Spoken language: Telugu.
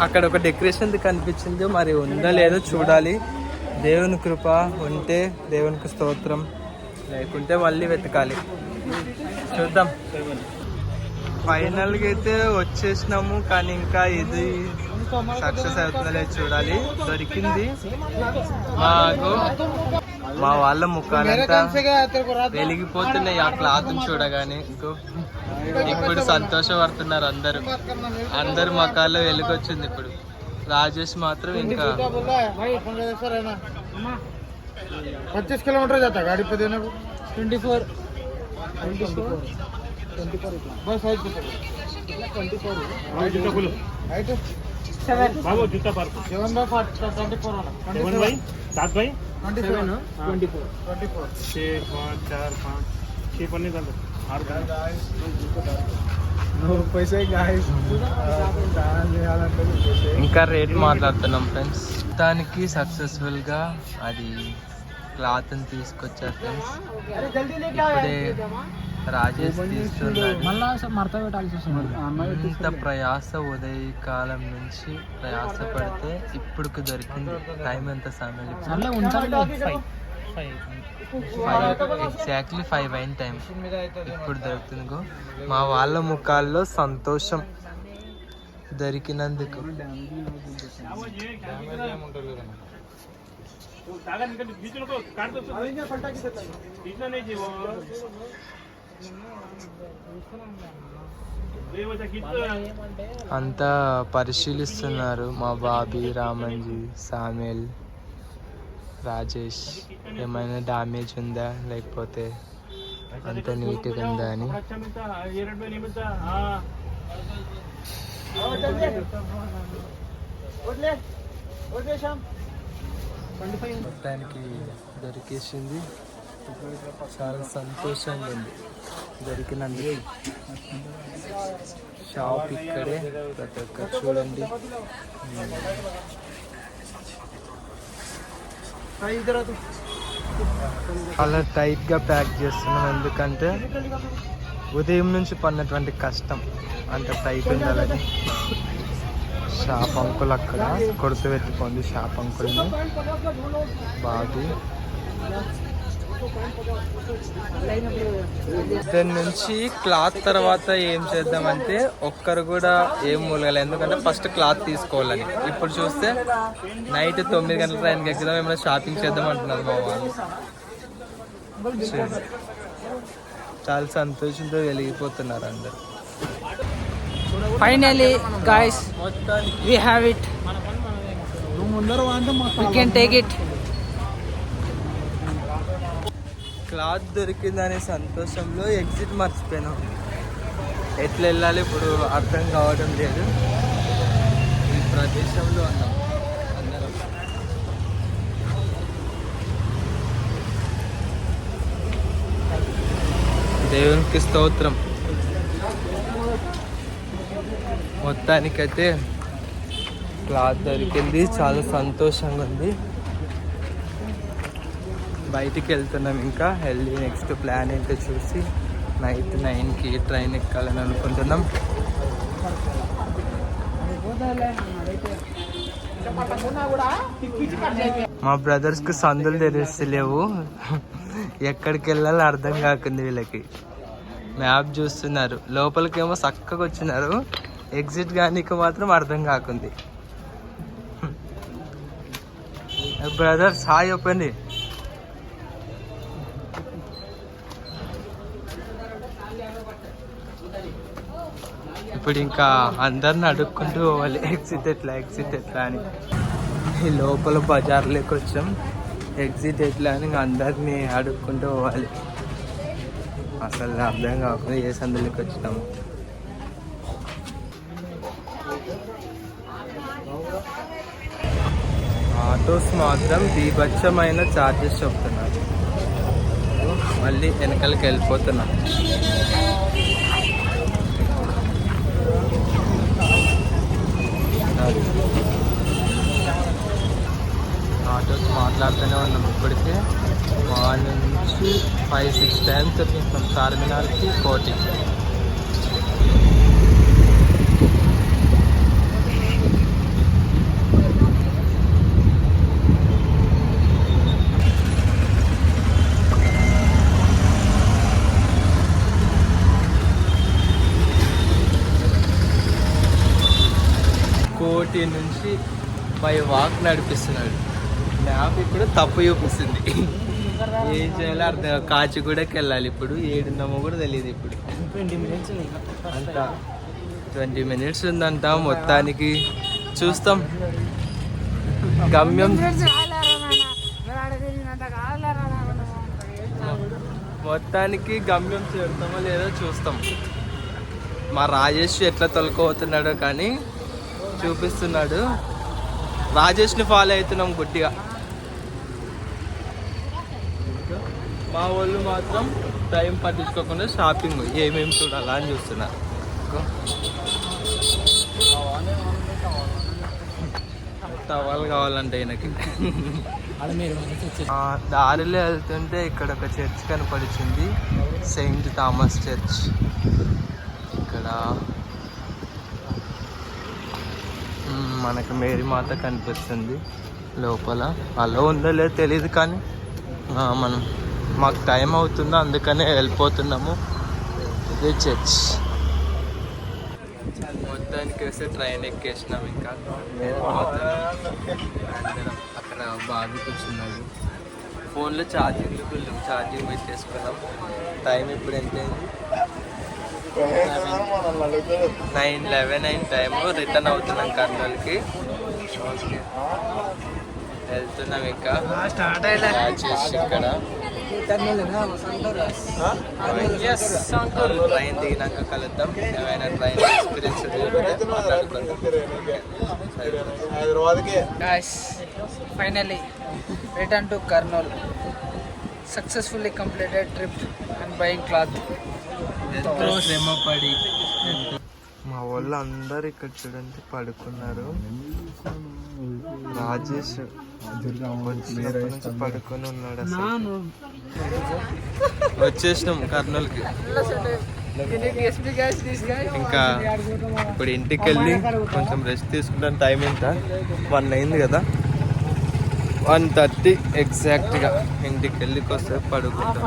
అక్కడ ఒక డెకరేషన్ కనిపించింది. మరి ఉందా లేదో చూడాలి. దేవుని కృప ఉంటే దేవునికి స్తోత్రం. లేకుంటే మళ్ళీ వెతకాలి. చూద్దాం. ఫైనల్గా అయితే వచ్చేసినాము కానీ ఇంకా ఇది సక్సెస్ అవుతుందో లేదో చూడాలి. దొరికింది. మాకు మా వాళ్ళ ముఖాలంతా వెలిగిపోతున్నాయి. ఆ క్లాత్ చూడగానే. ఇంకో ఇప్పుడు సంతోషపడుతున్నారు అందరూ అందరు మకాల్లో వెలుగొచ్చింది ఇప్పుడు రాజేష్ మాత్రం ఇంకా पच्चीस किलोमीटर जाता है गाड़ी पे देने को ट्वेंटी फोर ट्वेंटी फोर बस height twenty four height Babu జూతా park seven by twenty four seven भाई सात भाई twenty seven twenty four twenty four छः पाँच चार पाँच छः पन्ने डालो आठ पन्ने पैसे गाइस ఇంకా రేట్ మాట్లాడుతున్నాం ఫ్రెండ్స్ దానికి సక్సెస్ఫుల్గా అది క్లాత్ తీసుకొచ్చారు ఫ్రెండ్స్ ఇప్పుడే రాజేష్ తీస్తున్నాడు ఇంత ప్రయాస ఉదయ కాలం నుంచి ప్రయాస పడితే ఇప్పుడు దొరికింది టైం ఎంత సమయం? ఎగ్జాక్ట్లీ ఫైవ్ అయిన టైం ఇప్పుడు దొరుకుతుంది మా వాళ్ళ ముఖాల్లో సంతోషం దొరికినందుకు. అంతా పరిశీలిస్తున్నారు మా బాబీ రామంజీ సామేల్. రాజేష్ ఏమైనా డ్యామేజ్ ఉందా? లేకపోతే అంత నీట్గా ఉందా అని? మొత్తానికి దొరికేసింది. చాలా సంతోషంగా ఉంది. దొరికినందుకు. షాప్ ఇక్కడే ప్రతి ఒక్కరు చూడండి. చాలా టైట్గా ప్యాక్ చేస్తున్నాం. ఎందుకంటే ఉదయం నుంచి పడినటువంటి కష్టం. అంత టైట్ ఉండాలని షాప్ అంకుల్ అక్కడ కొడుతు పెట్టుకోండి షాప్ అంకుల్ని బాబీ. దాని నుంచి క్లాత్ తర్వాత ఏం చేద్దామంటే ఒక్కరు కూడా ఏం మూలగల. ఎందుకంటే ఫస్ట్ క్లాత్ తీసుకోవాలని. ఇప్పుడు చూస్తే నైట్ తొమ్మిది గంటల ట్రైన్కి ఎక్కుదాం ఏమైనా షాపింగ్ చేద్దాం అంటున్నారు మా వాళ్ళు. చాలా సంతోషంతో వెలిగిపోతున్నారు అందరు. Finally guys we have it నువ్వు కెన్ టేక్ ఇట్ క్లాత్ దొరికిందనే సంతోషంలో ఎగ్జిట్ మర్చిపోయినాం. ఎట్లా వెళ్ళాలి ఇప్పుడు అర్థం కావడం లేదు. ఈ ప్రదేశంలో అన్నాం అందరం. దేవునికి స్తోత్రం. మొత్తానికైతే క్లాత్ దొరికింది. చాలా సంతోషంగా ఉంది. బయటికి వెళ్తున్నాం ఇంకా. వెళ్ళి నెక్స్ట్ ప్లాన్ ఏంటో చూసి నైట్ నైన్కి ట్రైన్ ఎక్కాలని అనుకుంటున్నాం. మా బ్రదర్స్కి సందులు తెలిస్తలేవు ఎక్కడికి వెళ్ళాలో అర్థం కాకుంది వీళ్ళకి. మ్యాప్ చూస్తున్నారు. లోపలికేమో చక్కగా వచ్చినారు ఎగ్జిట్ కానీ మాత్రం అర్థం కాకుంది. బ్రదర్స్ హాయ్ చెప్పండి. ఇప్పుడు ఇంకా అందరిని అడుక్కుంటూ పోవాలి. ఎగ్జిట్ ఎట్లా ఎగ్జిట్ ఎట్లా అని. ఈ లోపల బజార్లోకి వచ్చాం. ఎగ్జిట్ ఎట్లా అని ఇంకా అందరినీ అడుక్కుంటూ పోవాలి. అసలు అర్థం కాకుండా ఏ సందులోకి వచ్చినాము. ఆటోస్ మాత్రం బీభత్సమైన ఛార్జెస్ చెప్తున్నారు. మళ్ళీ వెనకాలకి వెళ్ళిపోతున్నాను ఆటోస్ మాట్లాడుతూనే ఉన్నాం ఇప్పటికే. మార్నింగ్ నుంచి ఫైవ్ సిక్స్ టైమ్స్ వచ్చేస్తాం చార్మినార్కి కోటికి కోటి నుంచి బై వాక్ నడిపిస్తున్నాడు. మ్యాప్ ఇప్పుడు తప్పు చూపిస్తుంది. ఏం చేయాలో అర్థం. కాచిగూడకి వెళ్ళాలి ఇప్పుడు. ఏడున్నామో కూడా తెలియదు ఇప్పుడు. అంత ట్వంటీ మినిట్స్ ఉందంట మొత్తానికి. చూస్తాం. గమ్యం. మొత్తానికి గమ్యం చేరుతామో లేదో చూస్తాం. మా రాజేష్ ఎట్లా తొలకపోతున్నాడో కానీ చూపిస్తున్నాడు. రాజేష్ని ఫాలో అవుతున్నాం గుడ్డిగా. మా వాళ్ళు మాత్రం టైం పట్టించుకోకుండా షాపింగ్ ఏమేమి చూడాలా అని చూస్తున్నారు. టవల్ కావాలంటే ఈయనకి. దారిలో వెళ్తుంటే ఇక్కడ ఒక చర్చ్ కనపడిచింది సెయింట్ థామస్ చర్చ్. ఇక్కడ మ్, మనకు మేరీ మాత కనిపిస్తుంది లోపల. అలా ఉందో లేదో తెలియదు కానీ మనం మాకు టైం అవుతుందో అందుకనే వెళ్ళిపోతున్నాము. ఇదే చర్చ్. మొత్తానికి వస్తే ట్రైన్ ఎక్కేసినాం ఇంకా. అక్కడ బాగా కూర్చున్నాడు. ఫోన్లో ఛార్జింగ్ లేవు ఛార్జింగ్ పెట్టేసుకున్నాం. టైం ఇప్పుడు ఎంత నైన్ లెవెన్ అయిన టైము రిటర్న్ అవుతున్నాం కర్నూలుకి. వెళ్తున్నాం ఇంకా. స్టార్ట్ చేసి ఇక్కడ ట్రైన్ దిగినాక కలుద్దాం. ఏమైనా ట్రైన్ ఎక్స్పీరియన్స్ మాట్లాడుకుందాం. Return to returned successfully Karnool. Successfully trip and and cloth. ఎంతో మా వాళ్ళు అందరు ఇక్కడ చూడండి పడుకున్నారు. రాజేష్ నుంచి పడుకొని ఉన్నాడు అసలు. వచ్చేసినాం కర్నూలుకి? ఇంకా ఇప్పుడు ఇంటికి వెళ్ళి కొంచెం రెస్ట్ తీసుకుంటాను టైం ఎంత? వన్ అయింది కదా. వన్ థర్టీ ఎగ్జాక్ట్గా ఇంటికి వెళ్ళి కొద్దిసేపు పడుకుంటాం.